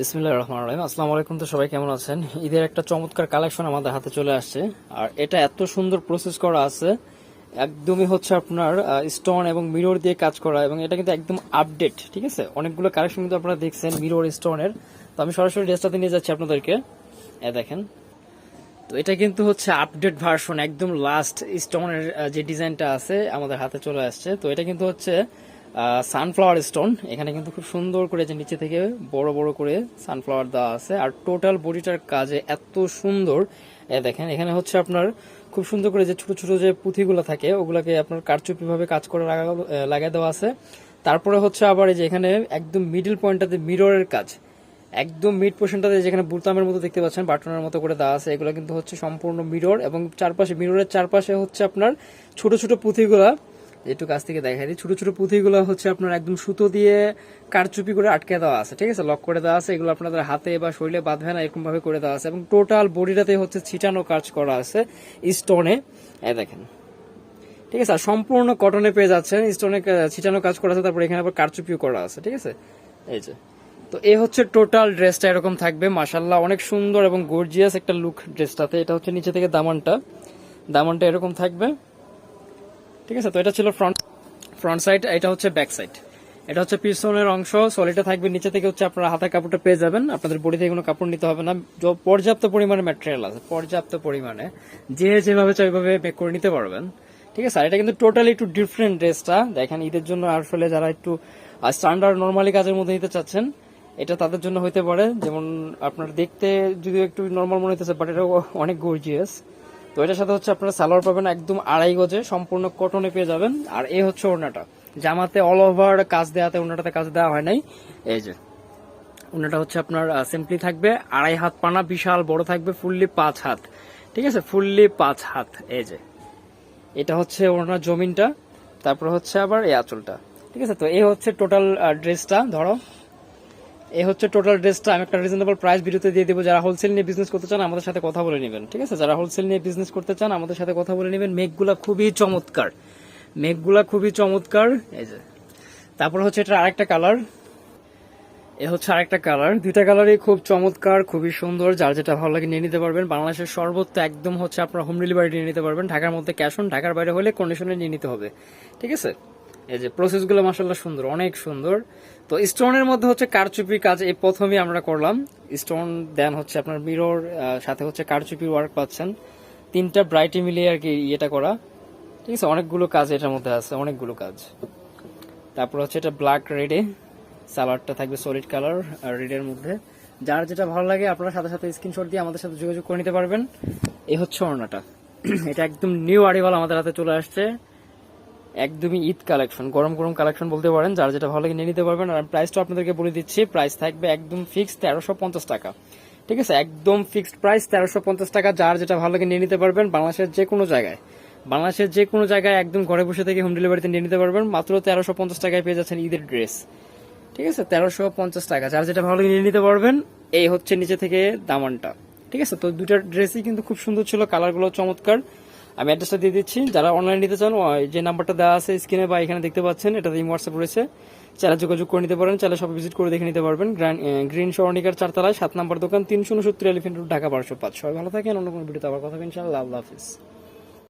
বিসমিল্লাহ রহমান রহিম। আসসালামু আলাইকুম তো সবাই, কেমন আছেন? ঈদের একটা চমৎকার কালেকশন আমাদের হাতে চলে আসছে। আর এটা এত সুন্দর প্রসেস করা আছে, একদমই হচ্ছে আপনার স্টোন এবং মিরর দিয়ে কাজ করা এবং এটা কিন্তু একদম আপডেট ঠিক আছে? অনেকগুলো কালেকশন কিন্তু আপনারা দেখছেন মিরর স্টোনের তো আমি সরাসরি ড্রেসটাতে নিয়ে যাচ্ছি আপনাদেরকে। এ দেখেন। তো এটা কিন্তু হচ্ছে আপডেট ভার্সন একদম লাস্ট স্টোনের যে ডিজাইনটা আছে আমাদের হাতে চলে আসছে। তো এটা কিন্তু হচ্ছে সানফ্লাওয়ার স্টোন এখানে কিন্তু খুব সুন্দর করে যে নিচে থেকে বড় বড় করে সানফ্লাওয়ার দেওয়া আছে। আর টোটাল বডিটার কাজে এত সুন্দর, এ দেখেন, এখানে হচ্ছে আপনার খুব সুন্দর করে যে ছোট ছোট যে পুঁথিগুলো থাকে, ওগুলাকে আপনার কারচুপি ভাবে কাজ করে লাগা- লাগাই দেওয়া আছে। তারপরে হচ্ছে আবার এই যে এখানে একদম মিডল পয়েন্টটাতে মিররের কাজ। একদম মিড পোর্শনটাতে যেখানে বুতামের মতো দেখতে পাচ্ছেন, বাটনের মতো করে দেওয়া আছে। এগুলো কিন্তু হচ্ছে সম্পূর্ণ মিরর এবং চারপাশে মিররের চারপাশে হচ্ছে আপনার ছোট ছোট পুঁথিগুলা একটু কাছ থেকে দেখাই দিই। ছোট ছোট পুঁথিগুলো হচ্ছে আপনার একদম সুতো দিয়ে কারচুপি করে আটকে দেওয়া আছে, ঠিক আছে? লক করে দেওয়া আছে। এগুলো আপনাদের হাতে বা শরীরে বাঁধবে না এরকম ভাবে করে দেওয়া আছে। এবং টোটাল বডিটাতে হচ্ছে ছিটানো কাজ করা আছে স্টোনে এ দেখেন। ঠিক আছে? আর সম্পূর্ণ কটনে পেয়ে যাচ্ছেন। স্টোনে ছিটানো কাজ করা আছে। তারপর এখানে আবার কারচুপিও করা আছে, ঠিক আছে? এই যে। তো এ হচ্ছে টোটাল ড্রেসটা এরকম থাকবে। মাসাল্লাহ অনেক সুন্দর এবং গর্জিয়াস একটা লুক ড্রেসটাতে। এটা হচ্ছে নিচে থেকে দামানটা। দামানটা এরকম থাকবে। ঠিক আছে, তো এটা ছিল ফ্রন্ট ফ্রন্ট সাইড এটা হচ্ছে ব্যাক সাইড এটা হচ্ছে পিছনের অংশ সলিটা থাকবে, নিচে থেকে হচ্ছে আপনারা হাতের কাপড়টা পেয়ে যাবেন। আপনাদের বডি থেকে কোনো কাপড় নিতে হবে না। পর্যাপ্ত পরিমাণে ম্যাটেরিয়াল আছে, পর্যাপ্ত পরিমাণে। যে যেভাবে চাই ওইভাবে মেক করে নিতে পারবেন। ঠিক আছে, আর এটা কিন্তু টোটালি একটু ডিফারেন্ট ড্রেসটা দেখেন, ঈদের জন্য আসলে যারা একটু স্ট্যান্ডার্ড নর্মালি কাজের মধ্যে নিতে চাচ্ছেন, এটা তাদের জন্য হতে পারে। যেমন আপনার দেখতে যদিও একটু নর্মাল মনে হতেছে বাট এটা অনেক গর্জিয়াস তো এটার সাথে হচ্ছে আপনারা সালোয়ার পাবেন একদম আড়াই গজে সম্পূর্ণ কটনে পেয়ে যাবেন। আর এ হচ্ছে ওড়নাটা। জামাতে অল ওভার কাজ দেওয়াতে ওড়নাটাতে কাজ দেওয়া হয় নাই। এই যে, ওড়নাটা হচ্ছে আপনার সিম্পলি থাকবে, আড়াই হাত পানা, বিশাল বড় থাকবে ফুললি পাঁচ হাত। ঠিক আছে? ফুললি পাঁচ হাত, এই যে। এটা হচ্ছে ওনার জমিনটা, তারপর হচ্ছে আবার এই আঁচলটা। ঠিক আছে? তো এই হচ্ছে টোটাল ড্রেসটা ধরো। এই হচ্ছে টোটাল ড্রেসটা আমি একটা রিজনেবল প্রাইস ভিডিওতে দিয়ে দেবো। যারা হোলসেল নিয়ে বিজনেস করতে চান, আমাদের সাথে কথা বলে নেবেন, ঠিক আছে? যারা হোলসেল নিয়ে বিজনেস করতে চান, আমাদের সাথে কথা বলে নেবেন। মেঘগুলা খুবই চমৎকার। মেঘগুলা খুবই চমৎকার। এই যে। তারপর হচ্ছে এটা আরেকটা কালার এ হচ্ছে আরেকটা কালার দুইটা কালারই খুব চমৎকার, খুবই সুন্দর। যার যেটা ভালো লাগে নিয়ে নিতে পারবেন। বাংলাদেশের সর্বত্র একদম হচ্ছে আপনার হোম ডেলিভারি নিয়ে নিতে পারবেন। ঢাকার মধ্যে ক্যাশ অন ঢাকার বাইরে হলে কন্ডিশনে নিয়ে নিতে হবে, ঠিক আছে? এই যে প্রসেসগুলো মাসাল্লাহ সুন্দর, অনেক সুন্দর। তো স্টোনের মধ্যে হচ্ছে কারচুপি কাজ এই প্রথমেই আমরা করলাম। স্টোন দেন হচ্ছে আপনার মিরর সাথে হচ্ছে কারচুপি ওয়ার্ক পাচ্ছেন। তিনটা ব্রাইটি মিলিয়ে আর কি ইয়েটা করা। ঠিক আছে, অনেকগুলো কাজ এটার মধ্যে আছে, অনেকগুলো কাজ। তারপর হচ্ছে এটা ব্ল্যাক রেডে সালোয়ারটা থাকবে সলিড কালার আর রেডের মধ্যে। যার যেটা ভালো লাগে, আপনারা সাথে সাথে স্ক্রিনশট দিয়ে আমাদের সাথে যোগাযোগ করে নিতে পারবেন। এই হচ্ছে ওড়নাটা। এটা একদম নিউ আরিওয়াল আমাদের হাতে চলে আসছে। একদমই ঈদ কালেকশন, গরম গরম কালেকশন বলতে পারেন, যার যেটা ভালো লাগে নিয়ে নিতে পারবেন। আর প্রাইসটা আপনাদেরকে বলে দিচ্ছি প্রাইস থাকবে একদম ফিক্সড তেরোশো পঞ্চাশ টাকা। ঠিক আছে? একদম ফিক্সড প্রাইস তেরোশো পঞ্চাশ টাকা, যার যেটা ভালো লাগে নিয়ে নিতে পারবেন বাংলাদেশের যে কোনো জায়গায়। বাংলাদেশের যে কোনো জায়গায় একদম ঘরে বসে থেকে হোম ডেলিভারিতে নিয়ে নিতে পারবেন। মাত্র তেরোশো পঞ্চাশ টাকায় পেয়ে যাচ্ছেন ঈদের ড্রেস ঠিক আছে? তেরোশো পঞ্চাশ টাকা, যার যেটা ভালো লাগে নিয়ে নিতে পারবেন, এই হচ্ছে নিচে থেকে দামানটা। ঠিক আছে? তো দুইটা ড্রেসই কিন্তু খুব সুন্দর ছিল কালারগুলো চমৎকার। আমি অ্যাড্রেসটা দিয়ে দিচ্ছি। যারা অনলাইন নিতে চান যে নাম্বারটা দেওয়া আছে স্ক্রিনে বা এখানে দেখতে পাচ্ছেন, এটাতে হোয়াটসঅ্যাপ রয়েছে। চাইলে যোগাযোগ করে নিতে পারেন, চাইলে সব ভিজিট করে দেখে নিতে পারবেন। গ্রিন স্বর্ণিকার চারতলায়, সাত নম্বর দোকান তিনশো উনসত্তর এলিফেন্ট রোড ঢাকা, বারোশো পাঁচ। সবাই ভালো থাকেন, অন্য কোনো ভিডিওতে আবার কথা বলছেন আল্লাহ হাফিজ।